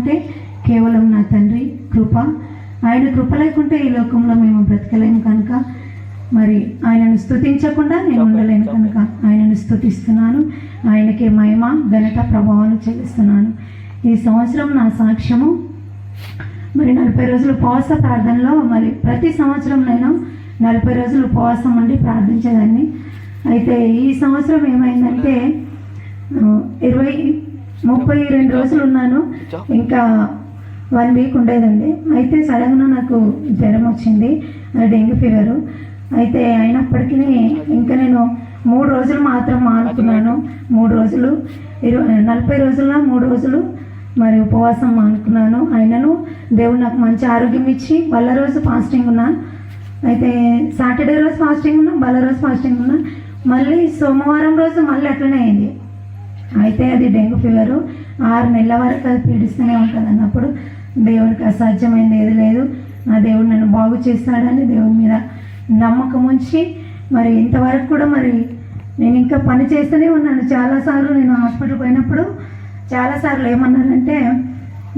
అంటే కేవలం నా తండ్రి కృప. ఆయన కృప లేకుంటే ఈ లోకంలో మేము బ్రతకలేము కనుక. మరి ఆయనను స్తుతించకుండా నేను ఉండలేను కనుక ఆయనను స్తుతిస్తున్నాను. ఆయనకే మహిమ ఘనత ప్రభావాలు చెల్లిస్తున్నాను. ఈ సంవత్సరం నా సాక్ష్యము. మరి నలభై రోజులు ఉపవాస ప్రార్థనలో మరి ప్రతి సంవత్సరం నేను నలభై రోజులు ఉపవాసం ఉండి ప్రార్థించేదాన్ని. అయితే ఈ సంవత్సరం ఏమైందంటే ఇరవై ముప్పై రెండు రోజులు ఉన్నాను ఇంకా వన్ వీక్ ఉండేదండి. అయితే సడన్గా నాకు జ్వరం వచ్చింది డెంగ్యూ ఫీవరు. అయితే అయినప్పటికీ ఇంకా నేను మూడు రోజులు మాత్రం మానుకున్నాను. మూడు రోజులు ఇరవై నలభై రోజుల్లో మూడు రోజులు మరి ఉపవాసం మానుకున్నాను. అయినను దేవుడు నాకు మంచి ఆరోగ్యం ఇచ్చి బల్ల రోజు ఫాస్టింగ్ ఉన్నా. అయితే సాటర్డే రోజు ఫాస్టింగ్ ఉన్నా బల్ల రోజు ఫాస్టింగ్ ఉన్నా. మళ్ళీ సోమవారం రోజు మళ్ళీ అట్లనే అయింది. అయితే అది డెంగ్యూ ఫీవరు. ఆరు నెలల వరకు అది పీడిస్తూనే ఉంటుంది అన్నప్పుడు దేవుడికి అసాధ్యమైంది ఏది లేదు. నా దేవుడు నన్ను బాగు చేస్తాడని దేవుడి మీద నమ్మకం ఉంచి మరి ఇంతవరకు కూడా మరి నేను ఇంకా పని చేస్తూనే ఉన్నాను. చాలాసార్లు నేను హాస్పిటల్ పోయినప్పుడు చాలాసార్లు ఏమన్నారంటే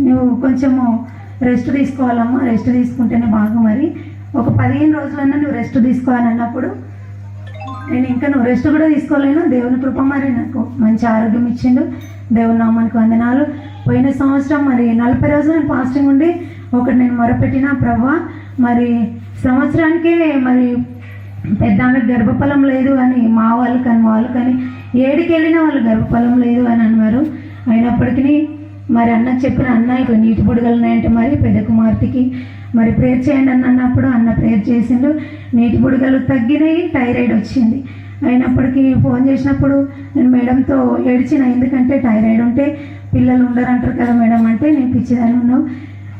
నువ్వు కొంచెము రెస్ట్ తీసుకోవాలమ్మా రెస్ట్ తీసుకుంటేనే బాగా మరి. ఒక పదిహేను రోజులన్నా నువ్వు రెస్ట్ తీసుకోవాలన్నప్పుడు అన్నప్పుడు నేను ఇంకా నువ్వు రెస్ట్ కూడా తీసుకోలేను. దేవుని కృప మరి నాకు మంచి ఆరోగ్యం ఇచ్చిండు. దేవుని నామానికి వందనాలు. పోయిన సంవత్సరం మరి నలభై రోజులు నేను ఫాస్టింగ్ ఉండి ఒకటి నేను మొరపెట్టిన ప్రభా మరి సంవత్సరానికే మరి పెద్ద ఆమె గర్భఫలం లేదు అని మా వాళ్ళు కానీ వాళ్ళు కానీ ఏడికి వెళ్ళినా వాళ్ళు గర్భఫలం లేదు అని అన్నారు. అయినప్పటికీ మరి అన్న చెప్పిన అన్న ఇక నీటి బుడగలున్నాయంటే మరి పెద్ద కుమార్తెకి మరి ప్రేయర్ చేయండి అన్న అన్నప్పుడు అన్న ప్రేయర్ చేసిండు. నీటి బుడగలు తగ్గినాయి థైరాయిడ్ వచ్చింది. అయినప్పటికీ ఫోన్ చేసినప్పుడు నేను మేడంతో ఏడ్చిన ఎందుకంటే థైరాయిడ్ ఉంటే పిల్లలు ఉండరంటారు కదా మేడం అంటే నేను పిచ్చిదాన్ని ఉన్నావు.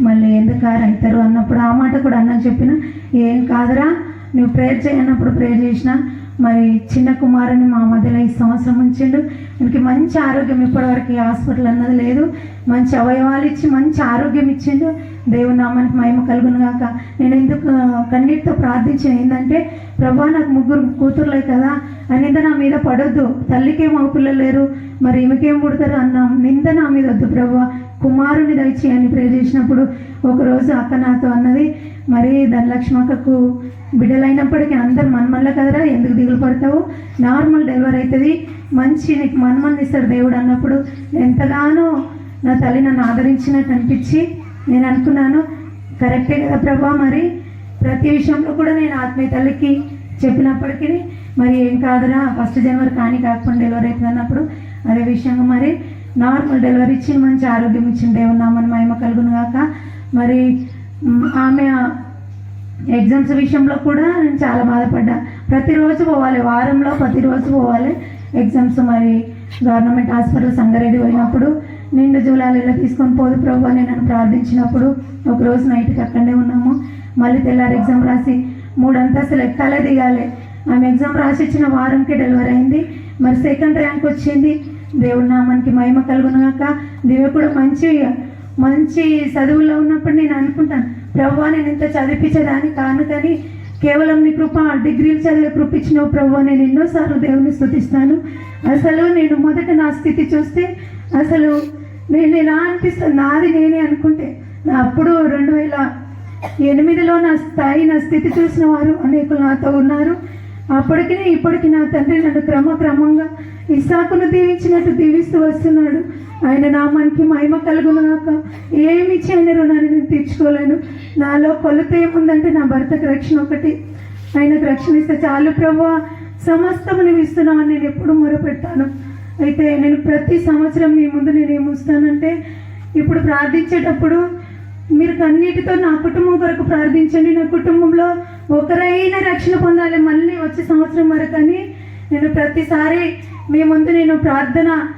మళ్ళీ ఎందుకు అవుతారు అన్నప్పుడు ఆ మాట కూడా అన్న చెప్పిన ఏం కాదురా నువ్వు ప్రేయర్ చేయనప్పుడు ప్రేయర్ చేసినా మరి చిన్న కుమారుని మా మధ్యలో ఈ సంవత్సరం ఉంచిండు. ఆయనకి మంచి ఆరోగ్యం ఇప్పటివరకు హాస్పిటల్ అన్నది లేదు. మంచి అవయవాలు ఇచ్చి మంచి ఆరోగ్యం ఇచ్చిండు. దేవుని నామానికి మహిమ కలుగును గాక. నేను ఎందుకు కన్నీటితో ప్రార్థించిన ఏంటంటే ప్రభా నాకు ముగ్గురు కూతుర్లే కదా. ఆ నింద నా మీద పడొద్దు. తల్లికేం పిల్లలు లేరు. మరి ఈమెకేం పుడతారు అన్న. నింద నా మీద వద్దు ప్రభా. కుమారుని దయచేయని ప్రే చేసినప్పుడు ఒకరోజు అక్క నాతో అన్నది మరి ధనలక్ష్మక్కకు బిడ్డలైనప్పటికీ అందరు మన్మల్ల కదరా ఎందుకు దిగులు పడతావు? నార్మల్ డెలివరీ అవుతుంది మంచి నీకు మన్మల్ని ఇస్తాడు దేవుడు అన్నప్పుడు ఎంతగానో నా తల్లి నన్ను ఆదరించినట్టు అనిపించి నేను అనుకున్నాను కరెక్టే కదా ప్రభా మరి? ప్రతి విషయంలో కూడా నేను ఆత్మీయ తల్లికి చెప్పినప్పటికీ మరి ఏం కాదురా ఫస్ట్ జనవరి కానీ కాకుండా డెలివరీ అవుతుంది అన్నప్పుడు అదే విషయంగా మరి నార్మల్ డెలివరీ ఇచ్చి మంచి ఆరోగ్యం ఇచ్చిన దేవుని నామని మహిమ కలుగును గాక మరి ఆమె ఎగ్జామ్స్ విషయంలో కూడా నేను చాలా బాధపడ్డా. ప్రతిరోజు పోవాలి వారంలో ప్రతిరోజు పోవాలి ఎగ్జామ్స్. మరి గవర్నమెంట్ హాస్పిటల్ సంగారెడ్డి పోయినప్పుడు నిండు జూలాలు ఇలా తీసుకొని పోదు ప్రభు అని నన్ను ప్రార్థించినప్పుడు ఒకరోజు నైట్కి అక్కడే ఉన్నాము. మళ్ళీ తెల్లారి ఎగ్జామ్ రాసి మూడంతస్తులు ఎక్కాలే దిగాలి. ఆమె ఎగ్జామ్ రాసి ఇచ్చిన వారంకి డెలివరీ అయింది. మరి సెకండ్ ర్యాంక్ వచ్చింది. దేవుడి నామానికి మహిమ కలుగునుగాక. దేవుడు కూడా మంచి మంచి చదువులో ఉన్నప్పుడు నేను అనుకుంటాను ప్రభు నేను ఇంత చదివించేదాన్ని కాను కానీ కేవలం నీ కృప డిగ్రీలు చదివే కృప ఇచ్చినావు ప్రభు నేను ఎన్నోసార్లు దేవుని స్థుతిస్తాను. అసలు నేను మొదట నా స్థితి చూస్తే అసలు నేను ఎలా అనిపిస్తుంది? నాది నేనే అనుకుంటే నా అప్పుడు రెండు వేల ఎనిమిదిలో నా స్థాయి నా స్థితి చూసిన వారు అనేకులు నాతో ఉన్నారు. అప్పటికి ఇప్పటికి నా తండ్రి నన్ను క్రమక్రమంగా ఇసాకును దీవించినట్టు దీవిస్తూ వస్తున్నాడు. ఆయన నామానికి మహిమ కలుగునాక ఏమి చేయని రుణాన్ని నేను తీర్చుకోలేను. నాలో కొలత ఏముందంటే నా భర్తకు రక్షణ ఒకటి. ఆయనకు రక్షణ ఇస్తే చాలు ప్రభు సమస్తము నువ్వు ఇస్తున్నావు నేను ఎప్పుడు మొరపెట్టాను అయితే నేను ప్రతి సంవత్సరం మీ ముందు నేను ఏముస్తానంటే ఇప్పుడు ప్రార్థించేటప్పుడు మీరు కన్నీటితో నా కుటుంబం కొరకు ప్రార్థించండి. నా కుటుంబంలో ఒకరైనా రక్షణ పొందాలి. మళ్ళీ వచ్చే సంవత్సరం వరకు అని నేను ప్రతిసారి మీ ముందు నేను ప్రార్థన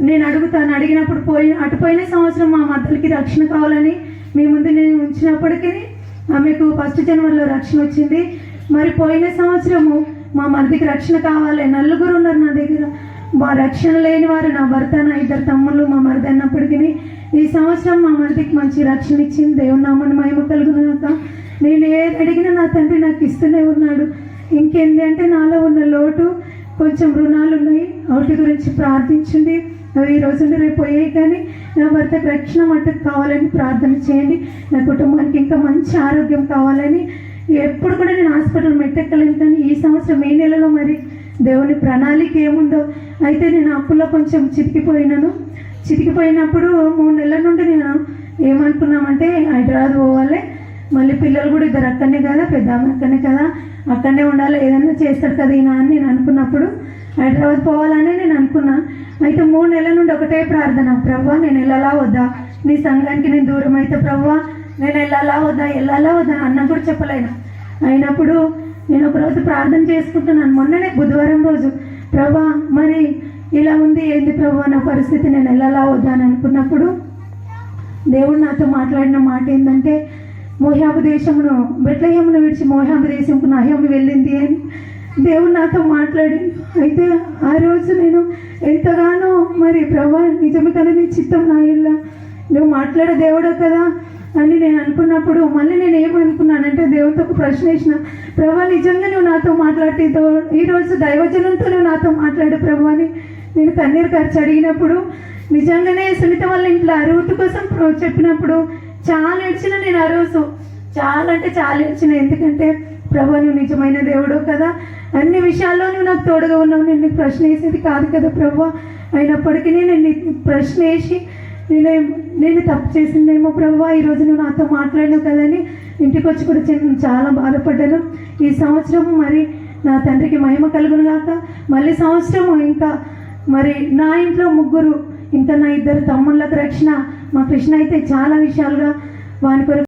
నేను అడుగుతాను. అడిగినప్పుడు పోయిన అటుపోయిన సంవత్సరం మా మద్దలకి రక్షణ కావాలని మీ ముందు నేను ఉంచినప్పటికీ ఆమెకు ఫస్ట్ జనవరిలో రక్షణ వచ్చింది. మరి పోయిన సంవత్సరము మా మరిదికి రక్షణ కావాలి. నలుగురు ఉన్నారు నా దగ్గర. మా రక్షణ లేని వారు నా భర్త నా ఇద్దరు తమ్ముళ్ళు మా మరిది అన్నప్పటికీ ఈ సంవత్సరం మా మరిదికి మంచి రక్షణ ఇచ్చింది. దేవుని నామని మహిమ కలుగునాక నేను ఏది అడిగినా నా తండ్రి నాకు ఇస్తూనే ఉన్నాడు. ఇంకేంది అంటే నాలో ఉన్న లోటు కొంచెం రుణాలు ఉన్నాయి వాటి గురించి ప్రార్థించండి. అవి ఈ రోజు రేపు పోయాయి కానీ నా భర్తకు రక్షణ మట్టుకు కావాలని ప్రార్థన చేయండి. నా కుటుంబానికి ఇంకా మంచి ఆరోగ్యం కావాలని ఎప్పుడు కూడా నేను హాస్పిటల్ మెట్టెక్కలేను కానీ ఈ సంవత్సరం మే నెలలో మరి దేవుని ప్రణాళిక ఏముందో అయితే నేను అప్పుల్లో కొంచెం చితికిపోయినాను. చితికిపోయినప్పుడు మూడు నెలల నుండి నేను ఏమనుకున్నామంటే హైదరాబాద్ పోవాలి. మళ్ళీ పిల్లలు కూడా ఇద్దరు అక్కడనే కదా పెద్ద అక్కడనే కదా. అక్కడనే ఉండాలి ఏదైనా చేస్తాడు కదా ఈయన అని నేను అనుకున్నప్పుడు. హైదరాబాద్ పోవాలని నేను అనుకున్నా. అయితే మూడు నెలల నుండి ఒకటే ప్రార్థన ప్రవ్వా నేను వెళ్ళాలా వద్దా? నీ సంఘానికి నేను దూరం అయితే ప్రవ్వా నేను వెళ్ళాలా వద్దా? వెళ్ళాలా వద్దా? అన్న కూడా చెప్పలేను. అయినప్పుడు నేను ఒక రోజు ప్రార్థన చేసుకుంటున్నాను. మొన్ననే బుధవారం రోజు ప్రభా మరి ఇలా ఉంది ఏంది ప్రభా నా పరిస్థితి? నేను వెళ్ళాలా వద్దా? అని అనుకున్నప్పుడు దేవుడు నాతో మాట్లాడిన మాట ఏంటంటే మోహాబు దేశమును బెట్లహేమును విడిచి మోహాబు దేశంకు నహ్యము వెళ్ళింది అని దేవుడు నాతో మాట్లాడి అయితే ఆ రోజు నేను ఎంతగానో మరి ప్రభా నిజమే కదా నీ చిత్తం నా ఇళ్ళ? నువ్వు మాట్లాడే దేవుడే కదా? అని నేను అనుకున్నప్పుడు మళ్ళీ నేను ఏమనుకున్నానంటే దేవుడితో ఒక ప్రశ్న వేసిన ప్రభా నిజంగా నువ్వు నాతో మాట్లాడితే ఈరోజు దైవజనంతో నువ్వు నాతో మాట్లాడు ప్రభు అని నేను కన్నీరు ఖర్చు అడిగినప్పుడు నిజంగానే సునీత వాళ్ళ ఇంట్లో అరువుతు కోసం చెప్పినప్పుడు చాలా ఏడ్చిన నేను ఆ రోజు. చాలా అంటే చాలా ఏడ్చిన. ఎందుకంటే ప్రభు నువ్వు నిజమైన దేవుడు కదా. అన్ని విషయాల్లో నువ్వు నాకు తోడుగా ఉన్నావు. నేను నీకు ప్రశ్న వేసేది కాదు కదా ప్రభు. అయినప్పటికీ నేను నీకు ప్రశ్న వేసి నేను నేను తప్పు చేసిందేమో ప్రభు. ఈరోజు నువ్వు నాతో మాట్లాడినావు కదని ఇంటికి వచ్చి కూడా చిన్న- చాలా బాధపడ్డాను. ఈ సంవత్సరం మరి నా తండ్రికి మహిమ కలుగును కాక మళ్ళీ సంవత్సరం ఇంకా మరి నా ఇంట్లో ముగ్గురు ఇంత నా ఇద్దరు తమ్ముళ్ళకు రక్షణ. మా కృష్ణ అయితే చాలా విషయాలుగా వాని కొరకు